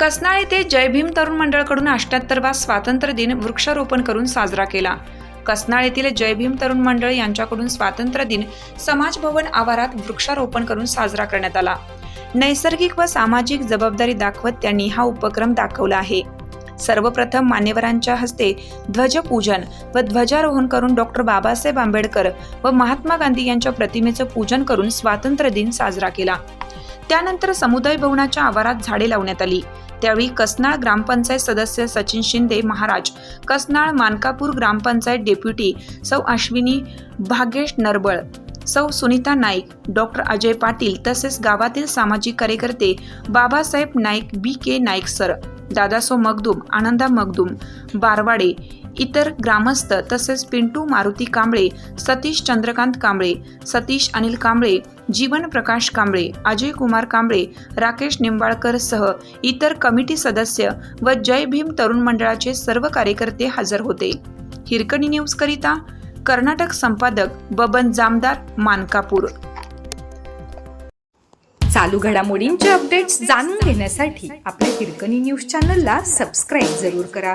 कसनाळ येथे जय भीम तरुण मंडळकडून अष्ट्याहत्तरवा स्वातंत्र्य दिन वृक्षारोपण करून साजरा केला. कसनाळ येथील जयभीम तरुण मंडळ यांच्याकडून स्वातंत्र्य दिन समाज भवन आवारात वृक्षारोपण करून साजरा करण्यात आला. नैसर्गिक व सामाजिक जबाबदारी दाखवत त्यांनी हा उपक्रम दाखवला आहे. सर्वप्रथम मान्यवरांच्या हस्ते ध्वजपूजन व ध्वजारोहण करून डॉक्टर बाबासाहेब आंबेडकर व महात्मा गांधी यांच्या प्रतिमेचं पूजन करून स्वातंत्र्य दिन साजरा केला. त्यानंतर समुदाय भवनाच्या आवारात झाडे लावण्यात आली. त्यावेळी कसनाळ ग्रामपंचायत सदस्य सचिन शिंदे महाराज कसनाळ मानकापूर ग्रामपंचायत डेप्युटी सौ अश्विनी भागेश नरबळ सौ सुनीता नाईक डॉक्टर अजय पाटील तसेच गावातील सामाजिक कार्यकर्ते Babasaheb Naik B K Naik sir Dadaso Magdum Ananda Magdum Barwade इतर ग्रामस्थ तसेच पिंटू मारुती कांबळे सतीश चंद्रकांत कांबळे सतीश अनिल कांबळे जीवन प्रकाश कांबळे अजय कुमार कांबळे राकेश निंबाळकर सह इतर कमिटी सदस्य व जय भीम तरुण मंडळाचे सर्व कार्यकर्ते हजर होते. हिरकणी न्यूज करिता कर्नाटक संपादक बबन जामदार मानकापूर. चालू घडामोडींचे अपडेट्स जाणून घेण्यासाठी आपल्या हिरकणी न्यूज चॅनलला सबस्क्राईब जरूर करा.